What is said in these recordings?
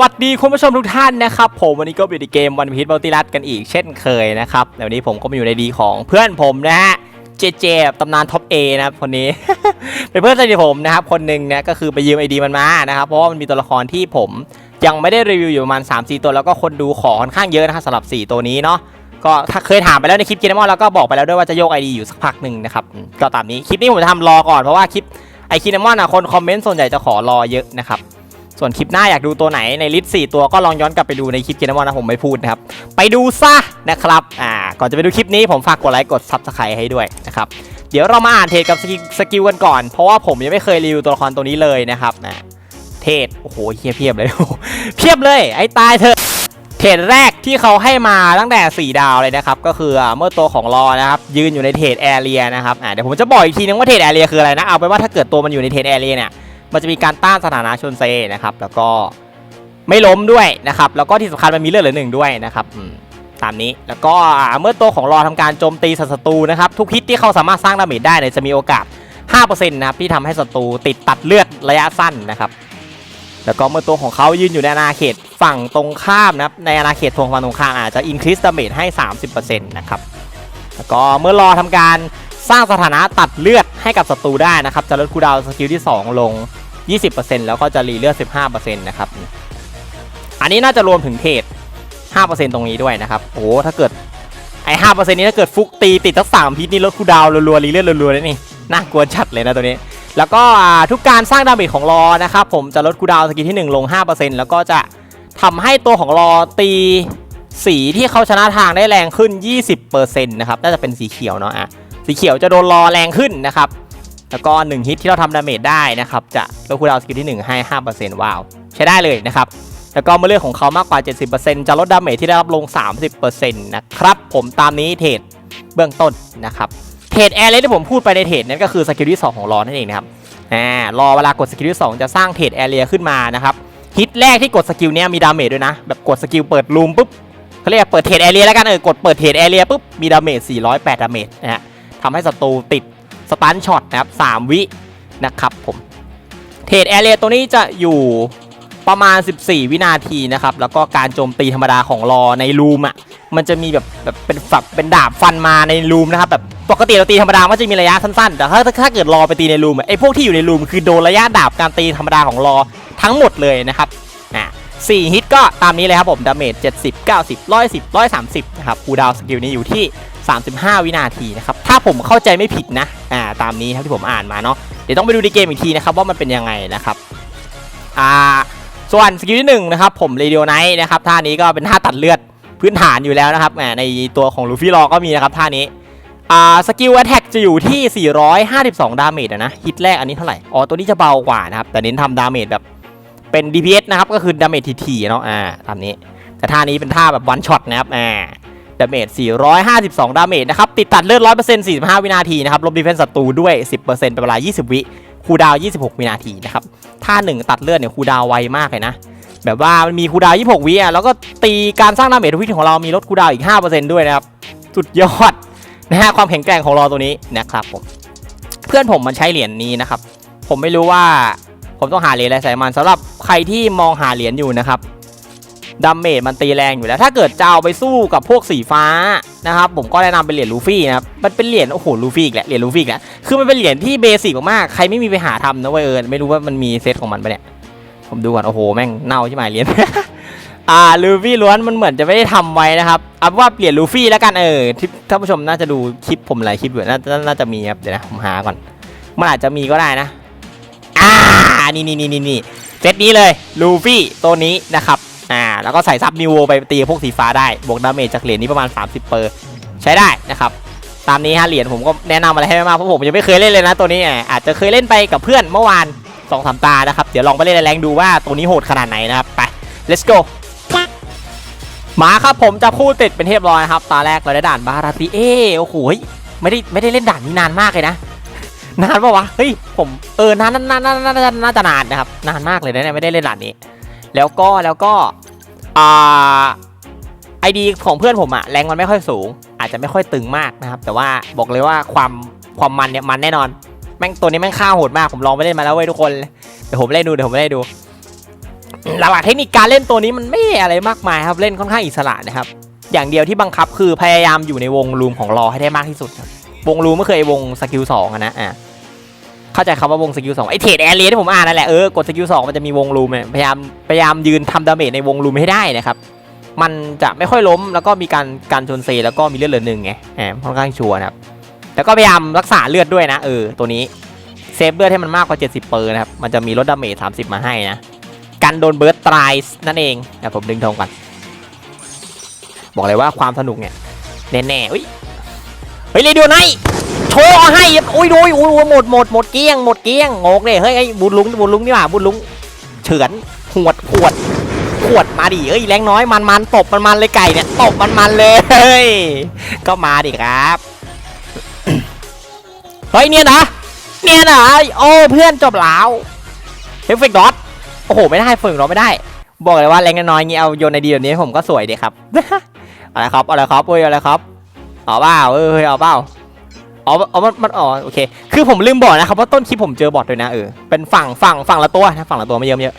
วัสดีคุณผู้ชมทุกท่านนะครับผมวันนี้ก็อยู่ในเกมวันพีชมัลติรัตกันอีกเช่นเคยนะครับแต่วันนี้ผมก็มาอยู่ในดีของเพื่อนผมนะฮะเจเจตำนานท็อปเอนะครับคนนี้ เป็นเพื่อนสนิทผมนะครับคนหนึ่งนะก็คือไปยืมไอดีมันมานะครับเพราะว่ามันมีตัวละครที่ผมยังไม่ได้รีวิวอยู่ประมาณ 3 4 ตัวแล้วก็คนดูขอค่อนข้างเยอะนะครับสำหรับ 4 ตัวนี้เนาะก็ถ้าเคยถามไปแล้วในคลิปกินมอนแล้วก็บอกไปแล้วด้วยว่าจะโยกไอดีอยู่สักพักหนึ่งนะครับก็ตามนี้คลิปนี้ผมจะทำรอก่อนเพราะว่าคลิปไอคินมอนอะคนคอมเมนต์ส่วนใหญ่จะขอรอเยอะนะครับ ส่วนคลิปหน้าอยากดูตัวไหนในลิสต์4ตัวก็ลองย้อนกลับไปดูในคลิปเกมอนนะผมไม่พูดนะครับ ไปดูซะนะครับอ่าก่อนจะไปดูคลิปนี้ผมฝากกดไลค์กดซับสไครต์ให้ด้วยนะครับเดี๋ยวเรามาอ่านเทรดกับสกิลสกิลกันก่อน เพราะว่าผมยังไม่เคยรีวิวตัวละครตัวนี้เลยนะครับนะเทรดโอ้โหเพียบเพียบเลยเพียบเลยไอ้ตายเถอะเทรดแรกที่เขาให้มาตั้งแต่ 4 ดาวเลยนะครับ ก็คืออ่าเมื่อตัวของรอนะครับ ยืนอยู่ในเทรดแอเรียนะครับอ่าเดี๋ยวผมจะบอกอีกทีนึงว่าเทรดแอเรียคืออะไรนะ เอาไปว่าถ้าเกิดตัวมันอยู่ในเทรดแอเรียเนี่ย มันจะมีการต้านสถานะชนเซนะครับแล้วก็ไม่ล้มด้วยนะครับแล้วก็ที่สำคัญมันมีเลือดเหลือหนึ่งด้วยนะครับตามนี้แล้วก็เมื่อตัวของรอทำการโจมตีศัตรูนะครับทุกฮิตที่เขาสามารถสร้างดาเมจได้เนี่ยจะมีโอกาส 5%นะครับที่ทำให้ศัตรูติดตัดเลือดระยะสั้นนะครับแล้วก็เมื่อตัวของเขายืนอยู่ในอาณาเขตฝั่งตรงข้ามนะครับในอาณาเขตทวงฝั่งตรงข้ามอาจจะ increase damage ให้ 30%นะครับแล้วก็เมื่อรอทำการสร้างสถานะตัดเลือด ให้กับศัตรูได้นะครับ จะลดคูดาวสกิลที่ 2 ลง 20%แล้วก็จะรีเลือด 15%นะครับ อันนี้น่าจะรวมถึงเทรด5%ตรงนี้ด้วยนะครับ โอ้ถ้าเกิดไอ้5%นี้ถ้าเกิดฟุกตีติดทั้งสามพิษนี่ลดคูดาวรัวๆรีเลือดรัวๆเลยนี่ น่ากลัวชัดเลยนะตัวนี้ แล้วก็ทุกการสร้างดาเมจของรอนะครับผมจะลดคูดาวสกิลที่ 1 ลง 5%แล้วก็จะทำให้ตัวของรอตีสีที่เขาชนะทางได้แรงขึ้น 20%นะครับ น่าจะเป็นสีเขียวเนาะอะ สีเขียวจะโดนรอแรงขึ้นนะครับ แล้วก็ 1 ฮิตที่เราทำดาเมจได้นะครับ จะลดคูลดาวน์สกิลที่ 1 ให้ 5%ว้าว ใช้ได้เลยนะครับ แล้วก็เมื่อเลือดของเขามากกว่า 70%จะลดดาเมจที่ได้รับลง 30%นะครับ ผมตามนี้เทรดเบื้องต้นนะครับ เทรดแอร์เลยที่ผมพูดไปในเทรดนั้นก็คือสกิลที่ 2 ของรอนั่นเองนะครับอ่ารอเวลากดสกิลที่ 2 จะสร้างเทรดแอเรียขึ้นมานะครับฮิตแรกที่กดสกิลเนี้ยมีดาเมจด้วยนะ แบบกดสกิลเปิดรูมปุ๊บเขาเรียกเปิดเทรดแอเรียแล้วกันเออกดเปิดเทรดแอเรียปุ๊บมีดาเมจ408ดาเมจนะฮะ ทำให้ศัตรูติดสตันช็อตนะครับ3วินะครับผมเทรดแอเรียตัวนี้จะอยู่ประมาณ 14 วินาทีนะครับ แล้วก็การโจมตีธรรมดาของรอในรูมอะ มันจะมีแบบแบบเป็นฝักเป็นดาบฟันมาในรูมนะครับแบบปกติเราตีธรรมดามันจะมีระยะสั้นๆ แต่ถ้าถ้าเกิดรอไปตีในรูมไอ้พวกที่อยู่ในรูมคือโดนระยะดาบการตีธรรมดาของรอทั้งหมดเลยนะครับอ่าสี่ฮิตก็ตามนี้เลยครับผม ดาเมจ 70 90 110 130 นะครับคูดาวสกิลนี้อยู่ที่ 35 วินาทีนะครับ ถ้าผมเข้าใจไม่ผิดนะ อ่า ตามนี้ครับที่ผมอ่านมาเนาะ เดี๋ยวต้องไปดูในเกมอีกทีนะครับว่ามันเป็นยังไงนะครับ อ่า ส่วนสกิลที่หนึ่งนะครับผมเรดิโอไนท์นะครับท่านี้ก็เป็นท่าตัดเลือดพื้นฐานอยู่แล้วนะครับแหมในตัวของลูฟี่รอก็มีนะครับท่านี้ อ่า สกิลแอ t แทกจะอยู่ที่ 452 ดาเมจนะ ฮิตแรกอันนี้เท่าไหร่ อ๋อ ตัวนี้จะเบากว่านะครับ แต่เน้นทำดาเมจแบบเป็น DPS นะครับ ก็คือดาเมจทีๆเนาะ อ่า ตามนี้ แต่ท่านี้เป็นท่าแบบวันช็อตนะครับ อ่า ดาเมจ 452 ดาเมจนะครับ ติดตัดเลือด 100% 45 วินาทีนะครับ ลบดีเฟนส์ศัตรูด้วย 10%เป็นเวลา 20 วิ คูดาว 26 วินาทีนะครับท่าหนึ่งตัดเลือดเนี่ยคูดาวไวมากเลยนะ แบบว่ามันมีคูดาว 26 วิอะ แล้วก็ตีการสร้างดาเมจทุกวิของเรามีลดคูดาวอีก 5%ด้วยนะครับ สุดยอดนะฮะ ความแข็งแกร่งของเรอตัวนี้นะครับผม เพื่อนผมมันใช้เหรียญนี้นะครับ ผมไม่รู้ว่า ผมต้องหาเหรียญอะไรใส่มันสำหรับใครที่มองหาเหรียญอยู่นะครับ ดาเมจมันตีแรงอยู่แล้ว ถ้าเกิดจะเอาไปสู้กับพวกสีฟ้านะครับผมก็แนะนำเป็นเหรียญลูฟี่นะครับมันเป็นเหรียญโอ้โหลูฟี่อีกแหละเหรียญลูฟี่อีกแล้วคือมันเป็นเหรียญที่เบสิกมากๆใครไม่มีไปหาทำนะเว้ยเออไม่รู้ว่ามันมีเซตของมันปะเนี่ยผมดูก่อนโอ้โหแม่งเน่าใช่ไหมเหรียญอ่าลูฟี่ล้วนมันเหมือนจะไม่ได้ทำไว้นะครับเอาว่าเปลี่ยนลูฟี่แล้วกันเออที่ท่านผู้ชมน่าจะดูคลิปผมหลายคลิปอยู่น่าน่าน่าจะมีครับเดี๋ยวนะผมหาก่อนมันอาจจะมีก็ได้นะอ่านี่นี่นี่นี่นี่เซตนี้เลยลูฟี่ตัวนี้นะครับ อ่าแล้วก็ใส่ซับนิวโวไปตีพวกสีฟ้าได้บวกดาเมจจากเหรียญนี้ประมาณ 30 เปอร์ ใช้ได้นะครับ ตามนี้ฮะเหรียญผมก็แนะนำอะไรให้ไม่มากเพราะผมยังไม่เคยเล่นเลยนะตัวนี้อาจจะเคยเล่นไปกับเพื่อนเมื่อวานสองสามตานะครับ เดี๋ยวลองไปเล่นแรงดูว่าตัวนี้โหดขนาดไหนนะครับ ไป let's go มาครับผมจะพูดติดเป็นเทพร้อยนะครับตาแรกเราได้ด่านบาราติเอโอ้โหไม่ได้ไม่ได้เล่นด่านนี้นานมากเลยนะนานปะวะเฮ้ยผมเออนานนานนานนานนานน่าจะนานนะครับนานมากเลยนะเนี่ยไม่ได้เล่นด่านนี้ แล้วก็แล้วก็อ่าไอดีของเพื่อนผมอะแรงมันไม่ค่อยสูง อาจจะไม่ค่อยตึงมากนะครับ แต่ว่าบอกเลยว่าความความมันเนี่ยมันแน่นอนแม่งตัวนี้แม่งฆ่าโหดมากผมลองไปเล่นมาแล้วเว้ยทุกคนเดี๋ยวผมเล่นดูเดี๋ยวผมเล่นดูหลักๆเทคนิคการเล่นตัวนี้มันไม่อะไรมากมายครับเล่นค่อนข้างอิสระนะครับ อย่างเดียวที่บังคับคือพยายามอยู่ในวงรูมของรอให้ได้มากที่สุด วงรูมไม่เคยวงสกิลสองนะอะ เข้าใจคำว่าวงสกิลสองไอเทรดแอร์เรียที่ผมอ่านนั่นแหละเออกดสกิลสองมันจะมีวงรูมพยายามพยายามยืนทำดาเมจในวงรูมให้ได้นะครับมันจะไม่ค่อยล้มแล้วก็มีการการชนเซแล้วก็มีเลือดเหลือหนึ่งไงแหมค่อนข้างชัวร์นะครับแล้วก็พยายามรักษาเลือดด้วยนะเออตัวนี้เซฟเลือดให้มันมากกว่า 70เปอร์นะครับมันจะมีลดดาเมจ30 มาให้นะกันโดนเบิร์ตตายนั่นเองนะผมดึงธงก่อนบอกเลยว่าความสนุกเนี่ยแน่ๆอุ้ยเฮ้ยเรดิโอไนท์ โชว์ให้อุ้ยดูอุ้ยหมดหมดหมดเกี้ยงหมดเกี้ยงงกเลยเฮ้ยไอ้บุญลุงบุญลุงนี่หว่าบุญลุงเฉือนหวดขวดขวดมาดิเอ้ยแรงน้อยมันมันตบมันมันเลยไก่เนี่ยตบมันมันเลยเฮ้ยก็มาดิครับเฮ้ยเนี่ยนะเนี่ยนะโอ้เพื่อนจบแล้วเฮฟเฟกดอทโอ้โหไม่ได้ฝึกเราไม่ได้ บอกเลยว่าแรงน้อยงงี้เอาโยนในดีแบบนี้ผมก็สวยดีครับอะไรครับอะไรครับเอ้ยอะไรครับเอาเปล่าเอ้ยเอาเปล่า อ๋ออ๋อมันมันอ๋อโอเค คือผมลืมบอกนะครับว่าต้นคลิปผมเจอบอทด้วยนะเออ เป็นฝั่งฝั่งฝั่งละตัวนะฝั่งละตัวไม่เยอะไม่เยอะ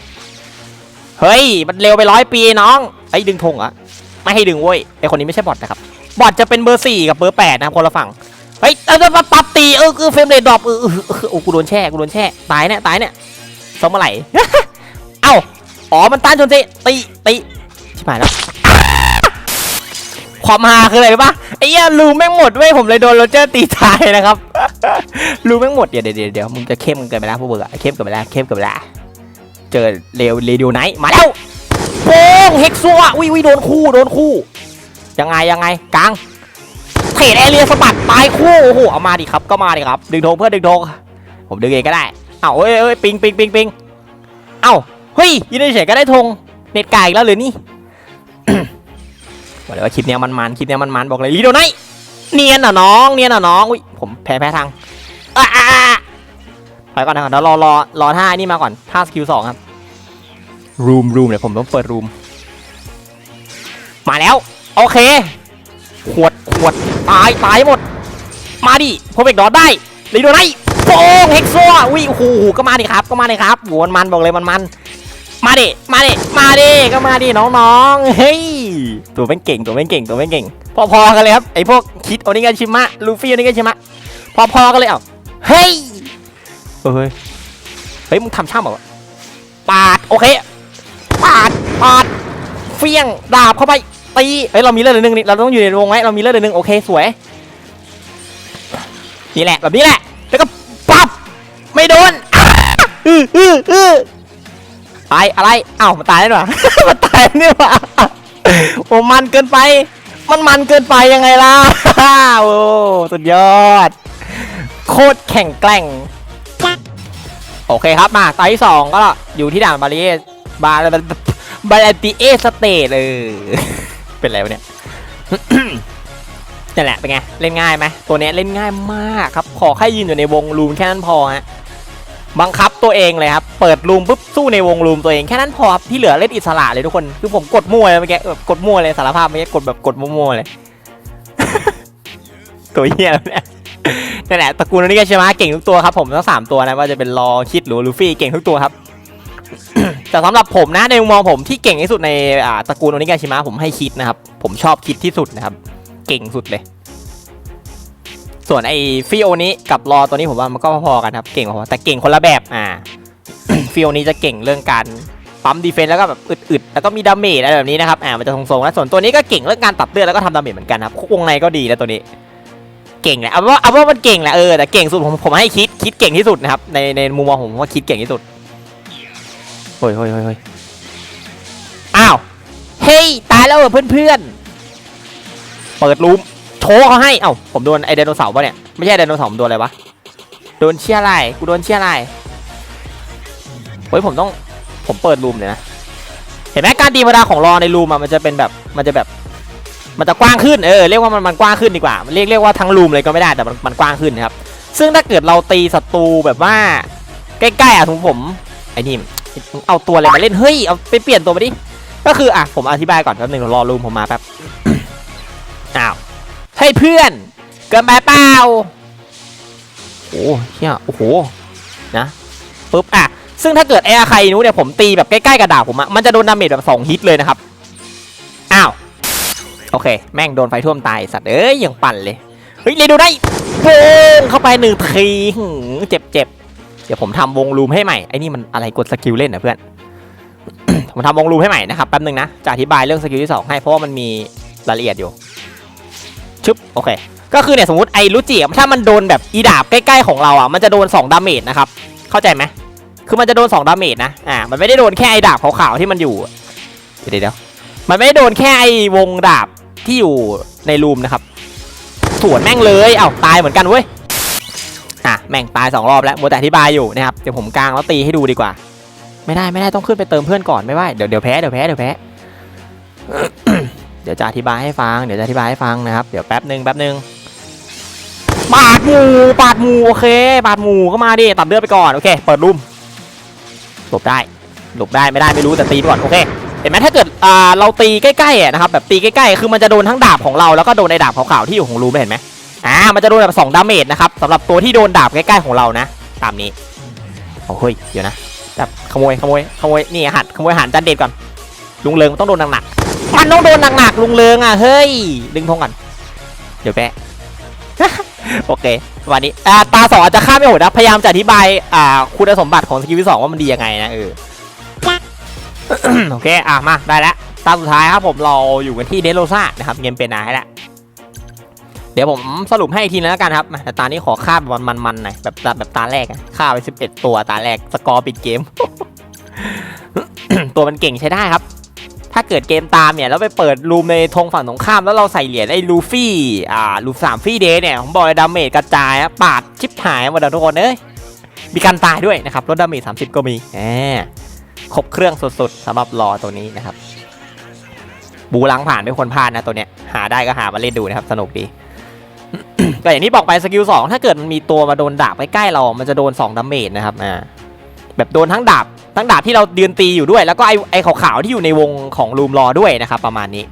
เฮ้ย มันเร็วไปร้อยปีน้องไอ้ดึงธงอะไม่ให้ดึงเว้ยไอคนนี้ไม่ใช่บอทนะครับ บอทจะเป็นเบอร์สี่กับเบอร์แปดนะครับคนละฝั่ง เฮ้ยเออปั๊บปั๊บตีเออคือเฟรมเรทดรอปเออเออโอ้กูโดนแช่กูโดนแช่ตายเนี่ยตายเนี่ยสมเมื่อไหร่เอ้าอ๋อมันต้านชนเจตีตีชิบหายแล้วความฮาคืออะไรรู้ปะ อ้เหี้ยรูแม่งหมดเว้ยผมเลยโดนโรเจอร์ตีตายนะครับรูแม่งหมดเดี๋ยวเดี๋ยวเดี๋ยวมึงจะเข้มเกินไปแล้วพวกเบิร์กเข้มเกินไปแล้วเข้มเกินไปแล้วเจอเร็วเรดิโอไนท์มาแล้วโป้งเฮกซัวอุ้ยอุ้ยโดนคู่โดนคู่ยังไงยังไงกลางเทรดแอเรียสะบัดตายคู่โอ้โหเอามาดิครับก็มาดิครับ ดึงโทงเพื่อดึงโทงผมดึงเองก็ได้เอ้าเอ้ยเอ้ยปิงปิงปิงปิงเอ้าเฮ้ยยืนเฉยก็ได้ธงเน็ตไก่แล้วหรือนี่ บอกเลยว่าคลิปเนี้ยมันๆคลิปเนี้ยมันๆบอกเลยลีโดไนท์เนียนอะน้องเนียนอะน้องอุ้ยผมแพ้แพ้ทางอะอะอะถอยก่อนนะก่อนเดี๋ยวรอรอรอท่านี่มาก่อนท่าสกิลสองครับรูมรูมเดี๋ยวผมต้องเปิดรูมมาแล้ว โอเค ขวดขวดตายตายหมด มาดิพบเอกดอดได้ลีโดไนท์โป้งเฮกซัวอุ้ยโอ้โหก็มาดิครับก็มาดิครับโหมันมันๆบอกเลยมันมันๆ มาดิ มาดิ มาดิ ก็มาดิน้องๆ เฮ้ย ตัวเป็นเก่ง ตัวเป็นเก่ง ตัวเป็นเก่ง พอๆกันเลยครับ ไอพวกคิดโอนิกาชิมะ ลูฟี่โอนิกาชิมะ พอๆกันเลยเอ้าเฮ้ยเฮ้ย เฮ้ย มึงทำช่างแบบปาด โอเค ปาด ปาด เฟี้ยง ดาบเข้าไป ตี เฮ้ย เรามีเลือดหนึ่งนี่ เราต้องอยู่ในวงไว้ เรามีเลือดหนึ่งโอเค สวย นี่แหละ แบบนี้แหละ แล้วก็ปั๊บ ไม่โดน อื้ออื้ออื้ ตายอะไรเอ้ามันตายแล้วเหรอมันตายนี่หว่าโอ้มันเกินไป มันมันเกินไปยังไงล่ะโอ้สุดยอด โคตรแข็งแกร่ง โอเคครับมาตาที่สองก็อยู่ที่ด่านบาริเอสบาบาลติเอสเตทเออเป็นไรวะเนี่ยนั่นแหละเป็นไงเล่นง่ายไหมตัวเนี้ยเล่นง่ายมากครับ ขอแค่ยืนอยู่ในวงรูมแค่นั้นพอฮะบังคับ ตัวเองเลยครับเปิดรูมปุ๊บสู้ในวงรูมตัวเองแค่นั้นพอครับที่เหลือเล่นอิสระเลยทุกคนคือผมกดมั่วเลยเมื่อกี้กดมั่วเลยสารภาพเมื่อกี้กดแบบกดมั่วๆเลย ตัวเหี้ยเนี่ยนั่นแหละตระกูลนี้ก็ใช่ไหมเก่งทุกตัวครับผมทั้งสามตัวนะว่าจะเป็นรอคิดหรือลูฟี่เก่งทุกตัวครับแต่สำหรับผมนะในมุมมองผมที่เก่งที่สุดในอาตระกูลโอนิกาชิมะผมให้คิดนะครับ ผมชอบคิดที่สุดนะครับ เก่งสุดเลย ส่วนไอ้ฟิโอนี้กับรอตัวนี้ผมว่ามันก็พอๆกันครับ เก่งพอๆแต่เก่งคนละแบบอ่า ฟิโอนี้จะเก่งเรื่องการปั๊มดีเฟนส์แล้วก็แบบอึดๆแล้วก็มีดาเมจอะไรแบบนี้นะครับอ่ามันจะทรงๆแล้วส่วนตัวนี้ก็เก่งเรื่องการตัดเลือดแล้วก็ทำดาเมจเหมือนกันครับวงในก็ดีแล้วตัวนี้ เก่งแหละเอาเป็นว่าเอาเป็นว่ามันเก่งแหละเออแต่เก่งสุดผมผมให้คิดคิดเก่งที่สุดนะครับในในมุมมองผมว่าคิดเก่งที่สุดเฮ้ยเฮ้ยเฮ้ยเฮ้ยอ้าวเฮ้ยตายแล้วเหรอเพื่อนๆเปิดรูม โชว์เขาให้ เอ้าผมโดนไอไดโนเสาร์ปะเนี่ยไม่ใช่ไดโนเสาร์ผมโดนอะไรวะโดนเชี่ยอะไรกูโดนเชี่ยอะไรเฮ้ยผมต้องผมเปิดรูมเลยนะเห็นไหมการตีธรรมดาของรอในรูมมันจะเป็นแบบมันจะแบบ มันจะกว้างขึ้นเออเรียกว่ามันมันกว้างขึ้นดีกว่าเรียกเรียกว่าทั้งรูมเลยก็ไม่ได้แต่มันมันกว้างขึ้นนะครับซึ่งถ้าเกิดเราตีศัตรูแบบว่าใกล้ๆอะทุกผมไอ้นี่เอาตัวอะไรมาเล่นเฮ้ยเอาไปเปลี่ยนตัวมาดิก็คืออะผมอธิบายก่อนแป๊บนึงรอรูมผมมาแป๊บอ้าว ฮ้ยเพื่อน เกินไปเปล่าโอ้เฮียโอ้โหนะปุ๊บอะซึ่งถ้าเกิดไอ้อาคาอินุเนี่ยผมตีแบบใกล้ๆกับดาบผมอะมันจะโดนดาเมจแบบสองฮิตเลยนะครับอ้าวโอเค แม่งโดนไฟท่วมตายสัตว์เอ้ยยังปั่นเลยเฮ้ยเลยดูได้โป้งเข้าไปหนึ่งทีหือเจ็บเจ็บเดี๋ยวผมทำวงลูมให้ใหม่ไอ้นี่มันอะไรกดสกิลเล่นนะเพื่อนผมทำวงลูมให้ใหม่นะครับแป๊บนึงนะจะอธิบายเรื่องสกิลที่สองให้เพราะว่ามันมีรายละเอียดอยู่ ชึบโอเคก็คือเนี่ยสมมติไอ้ลูจิอะถ้ามันโดนแบบอีดาบใกล้ๆของเราอะมันจะโดน2ดาเมจนะครับเข้าใจไหมคือมันจะโดน2ดาเมจนะอ่ามันไม่ได้โดนแค่ไอ้ดาบขาวๆที่มันอยู่เดี๋ยวเดี๋ยวมันไม่ได้โดนแค่ไอ้วงดาบที่อยู่ในรูมนะครับสวนแม่งเลยเอ้าตายเหมือนกันเว้ยอะแม่งตายสองรอบแล้วมัวแต่อธิบายอยู่นะครับเดี๋ยวผมกลางแล้วตีให้ดูดีกว่า ไม่ได้ไม่ได้ต้องขึ้นไปเติมเพื่อนก่อนไม่ไหวเดี๋ยวเดี๋ยวแพ้เดี๋ยวแพ้เดี๋ยวแพ้ เดี๋ยวจะอธิบายให้ฟัง เดี๋ยวจะอธิบายให้ฟังนะครับ เดี๋ยวแป๊บหนึ่งแป๊บหนึ่งปาดหมูปาดหมูโอเคปาดหมูก็มาดิตัดเลือดไปก่อนโอเค เปิดรูมหลบได้หลบได้ไม่ได้ไม่รู้แต่ตีไปก่อนโอเคเห็นไหมถ้าเกิดอ่าเราตีใกล้ๆนะครับแบบตีใกล้ๆคือมันจะโดนทั้งดาบของเราแล้วก็โดนในดาบขาวๆที่อยู่ของรูมเห็นไหมอ่ามันจะโดนแบบสองดาเมจนะครับสำหรับตัวที่โดนดาบใกล้ๆของเรานะตามนี้โอ้ยเดี๋ยวนะแบบขโมยขโมยขโมยนี่หัดขโมยหารจานเด็ดก่อนลุงเริงต้องโดนหนักๆ มันต้องโดนหนักๆลุงเริงอะเฮ้ย ดึงธงก่อน เดี๋ยวแปะโอเควันนี้อ่าตาสองอาจจะข้ามไม่หมดนะ พยายามจะอธิบายอ่าคุณสมบัติของสกิลที่สองว่ามันดียังไงนะเออโอเค อะมาได้แล้วตาสุดท้ายครับผมเราอยู่กันที่เดโรซ่านะครับเกมเป็นนาให้แล้วเดี๋ยวผมสรุปให้อีกทีนึงแล้วกันครับมาแต่ตานี้ขอค่าแบบมันๆหน่อยแบบแบบแบบตาแรกอะค่าไป 11 ตัวตาแรกสกอร์ปิดเกม ตัวมันเก่งใช้ได้ครับ ถ้าเกิดเกมตามเนี่ยแล้วไปเปิดรูมในธงฝั่งตรงข้ามแล้วเราใส่เหรียญไอ้ลูฟี่อ่าลูฟสามฟี่เดย์เนี่ยผมบอกเลยดาเมจกระจายปาดชิบหายหมดแล้วทุกคนเอ้ยมีการตายด้วยนะครับลดดาเมจ30 ก็มีแหมครบเครื่องสุดๆสำหรับรอตัวนี้นะครับ บูล้างผ่านไม่ควรพลาดนะตัวเนี้ยหาได้ก็หามาเล่นดูนะครับสนุกดีก็อย่างที่บอกไปสกิล2ถ้าเกิดมันมีตัวมาโดนดาบใกล้ๆเรา มันจะโดน2ดาเมจนะครับอ่าแบบโดนทั้งดาบ ทั้งดาบที่เรายือนตีอยู่ด้วย แล้วก็ไอ้ไอ้ขาวๆที่อยู่ในวงของรูมรอด้วยนะครับ ประมาณนี้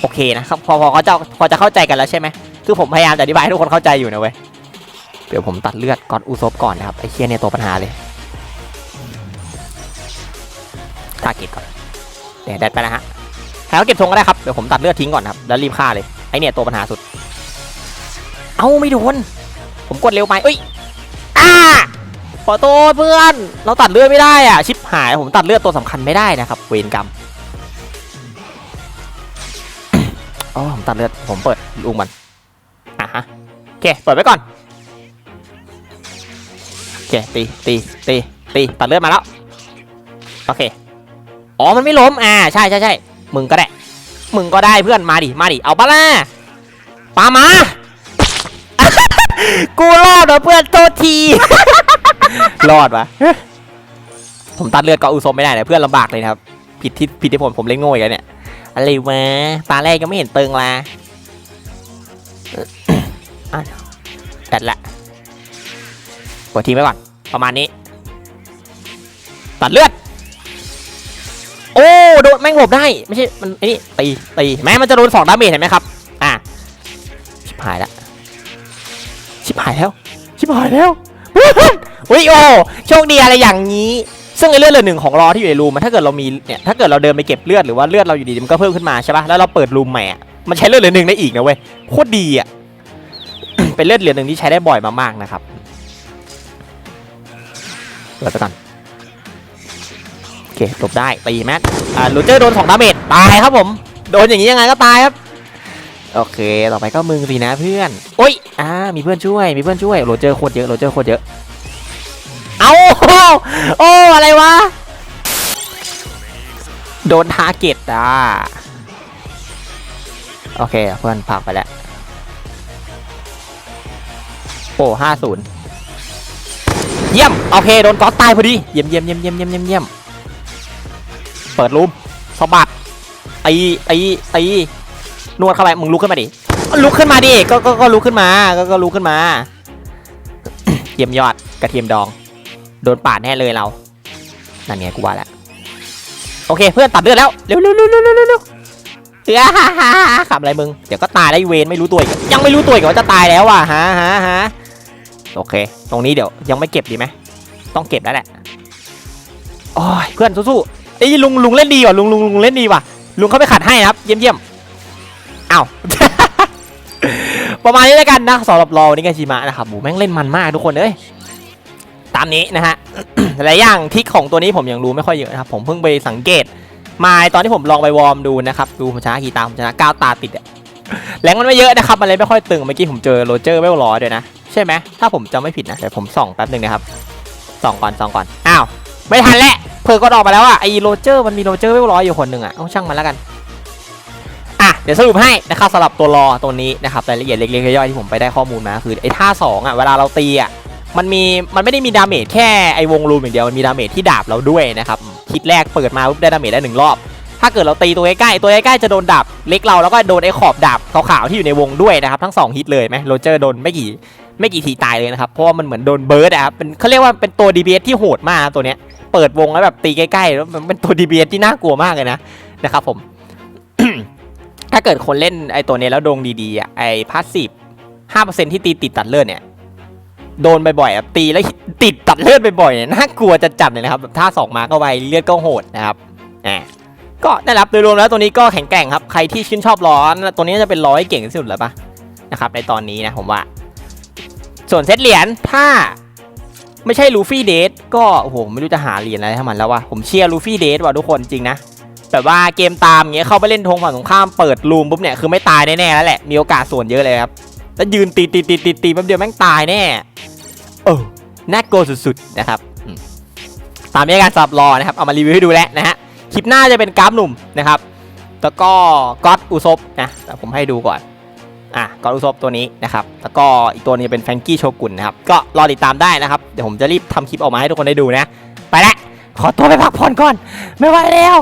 โอเคนะครับพอพอเขาจะพอจะเข้าใจกันแล้วใช่ไหมคือผมพยายามจะอธิบายให้ทุกคนเข้าใจอยู่นะเว้ยเดี๋ยวผมตัดเลือดก่อนอุซบก่อนนะครับไอ้เคียเนี่ยตัวปัญหาเลยทาเก็ตก่อนเดี๋ยวแดดไปนะฮะห้เขาเก็บธงก็ได้ครับเดี๋ยวผมตัดเลือดทิ้งก่อนครับแล้วรีบฆ่าเลยไอเนี่ยตัวปัญหาสุด เอ้าไม่โดนผมกดเร็วไปเอ้ยอ้า อโทษเพื่อน เราตัดเลือดไม่ได้อะ ชิปหายผมตัดเลือดตัวสำคัญไม่ได้นะครับ เวรกรรมอ๋อผมตัดเลือดผมเปิดลุงมันอะฮะโอเคเปิดไว้ก่อนโอเคตีตีตีตีตัดเลือดมาแล้วโอเคอ๋อมันไม่ล้มอ่าใช่ใช่ใช่มึงก็ได้มึงก็ได้เพื่อนมาดิมาดิเอาปะล่ะปามากูรอดเหรอเพื่อนโทษที รอดวะผมตัดเลือดกาะอุซมไม่ได้เลยเพื่อนลำบากเลยครับ ผิดที่ผิดที่ผมผมเล่นโง่อีกแล้วเนี่ยอะไรวะตาแรกก็ไม่เห็นเติงละแดดละกดทีไว้ก่อนประมาณนี้ ตัดเลือด โอ้โดนแม่งหลบได้ ไม่ใช่ มันไอ้นี่ตีตีแม้มันจะโดนสองดาเมจเห็นไหมครับ อะ ชิบหายแล้วชิบหายแล้ว ชิบหายแล้ว วิโอโชคดีอะไรอย่างนี้ ซึ่งไอ้เลือดเหลือหนึ่งของรอที่อยู่ในรูมันถ้าเกิดเรามีเนี่ยถ้าเกิดเราเดินไปเก็บเลือดหรือว่าเลือดเราอยู่ดีมันก็เพิ่มขึ้นมาใช่ปะแล้วเราเปิดรูมใหม่มันใช้เลือดเหลือหนึ่งได้อีกนะเว้ยโคตรดีอะเป็นเลือดเหลือหนึ่งที่ใช้ได้บ่อยมากๆนะครับเปิดไปก่อนโอเคหลบได้ตีแมทอ่าลูเจอร์โดนสองดาเมจตายครับผม โดนอย่างนี้ยังไงก็ตายครับ โอเค ต่อไปก็มึงสินะเพื่อน โอ้ย อ่า มีเพื่อนช่วย มีเพื่อนช่วยโรเจอโคตรเยอะโรเจอโคตรเยอะ เอาโอ้อะไรวะ โดนทาร์เก็ตอะ โอเค เพื่อนผลักไปแล้ว โอ้ห้าศูนย์เยี่ยม โอเค โดนก๊อตตายพอดี เยี่ยมเยี่ยมเยี่ยมเยี่ยมเยี่ยมเยี่ยมเยี่ยม เปิดรูมสะบัดตีตีตี นวดเข้าไปมึงลุกขึ้นมาดิลุกขึ้นมาดิก็ก็ก็ลุกขึ้นมาก็ก็ลุกขึ้นมาเยี่ยมยอดกระเทียมดอง โดนปาดแน่เลยเรานั่นไงกูว่าแล้วโอเคเพื่อนตัดเลือดแล้วเร็วเร็วเร็วเร็วเร็วเร็วเฮ้ยฮ่าฮ่าขับอะไรมึงเดี๋ยวก็ตายได้เวนไม่รู้ตัวอีกยังไม่รู้ตัวอีกว่าจะตายแล้วว่ะฮะฮะฮะโอเค ตรงนี้เดี๋ยวยังไม่เก็บดีไหมต้องเก็บแล้วแหละโอ้ยเพื่อนสู้ๆไอ้ลุงลุงเล่นดีว่ะลุงลุงลุงเล่นดีว่ะลุงเข้าไปขัดให้นะครับ เยี่ยมเยี่ยม อ้าว ประมาณนี้แล้วกันนะสำหรับรอนิกาชิมะนะครับหมูแม่งเล่นมันมากทุกคนเอ้ยตามนี้นะฮะ หลายอย่างทริกของตัวนี้ผมยังรู้ไม่ค่อยเยอะนะครับ ผมเพิ่งไปสังเกต มาตอนที่ผมลองไปวอร์มดูนะครับ ดูผมชนะกี่ตาผมชนะเก้าตาติดอะแรงมันไม่เยอะนะครับ มันเลยไม่ค่อยตึง เมื่อกี้ผมเจอโรเจอร์เวลร้อยด้วยนะ ใช่ไหม ถ้าผมจำไม่ผิดนะ เดี๋ยวผมส่องแป๊บหนึ่งนะครับ ส่องก่อนส่องก่อน อ้าว ไม่ทันแล้ว เพอก็ออกมาแล้วอะไอโรเจอร์มันมีโรเจอร์เวลร้อยอยู่คนหนึ่งอะเอาช่างมันแล้วกัน เดี๋ยวสรุปให้นะครับสำหรับตัวรอตัวนี้นะครับรายละเอียดเล็กๆย่อยๆที่ผมไปได้ข้อมูลมาคือไอ้ท่าสองอะเวลาเราตีอะมันมีมันไม่ได้มีดาเมจแค่ไอ้วงรูมอย่างเดียวมันมีดาเมจที่ดาบเราด้วยนะครับคิดแรกเปิดมาปุ๊บได้ดาเมจได้หนึ่งรอบ ถ้าเกิดเราตีตัวใกล้ๆตัวใกล้ๆจะโดนดาบเล็กเราแล้วก็โดนไอ้ขอบดาบขาวๆที่อยู่ในวงด้วยนะครับทั้งสองฮิตเลยไหมโรเจอร์โดนไม่กี่ไม่กี่ทีตายเลยนะครับเพราะว่ามันเหมือนโดนเบิร์ดอะครับเป็นเขาเรียกว่าเป็นตัว DBS ที่โหดมากนะตัวเนี้ยเปิดวงแล้วแบบตีใกล้ๆแล้วมันเป็นตัว DBS ที่น่ากลัวมากเลยนะนะครับผม ถ้าเกิดคนเล่นไอ้ตัวนี้แล้วดวงดีๆอะไอ้พาสซีฟห้าเปอร์เซ็นที่ตีติดตัดเลือดเนี่ยโดนบ่อยๆตีแล้วติดตัดเลือดบ่อยๆเนี่ยน่ากลัวจะจัดเลยนะครับแบบท่าสองมาก็ไวเลือดก็โหดนะครับแหมก็ได้รับโดยรวมแล้วตัวนี้ก็แข็งแกร่งครับใครที่ชื่นชอบร้อนตัวนี้จะเป็นร้อยเก่งที่สุดแล้วปะนะครับในตอนนี้นะผมว่า ส่วนเซตเหรียญถ้าไม่ใช่ลูฟี่เดทก็โอ้โหไม่รู้จะหาเหรียญอะไรให้มันแล้ววะผมเชียร์ลูฟี่เดทว่ะทุกคนจริงนะ แบบว่าเกมตามเงี้ยเข้าไปเล่นธงฝั่งตรงข้ามเปิดรูมปุ๊บเนี่ยคือไม่ตายแน่ๆแล้วแหละมีโอกาสส่วนเยอะเลยครับแล้วยืนตีตีตีตีตีแป๊บเดียวแม่งตายแน่เออน่ากลัวสุดๆนะครับตามนี้การสับรอนะครับเอามารีวิวให้ดูแล้วนะฮะคลิปหน้าจะเป็นกราฟหนุ่มนะครับแล้วก็ก็อตอุซบนะแต่ผมให้ดูก่อนอะก็อตอุซบตัวนี้นะครับแล้วก็อีกตัวนี้เป็นแฟงกี้โชกุนนะครับก็รอติดตามได้นะครับเดี๋ยวผมจะรีบทำคลิปออกมาให้ทุกคนได้ดูนะ ไปละขอตัวไปพักผ่อนก่อนไม่ไหวแล้ว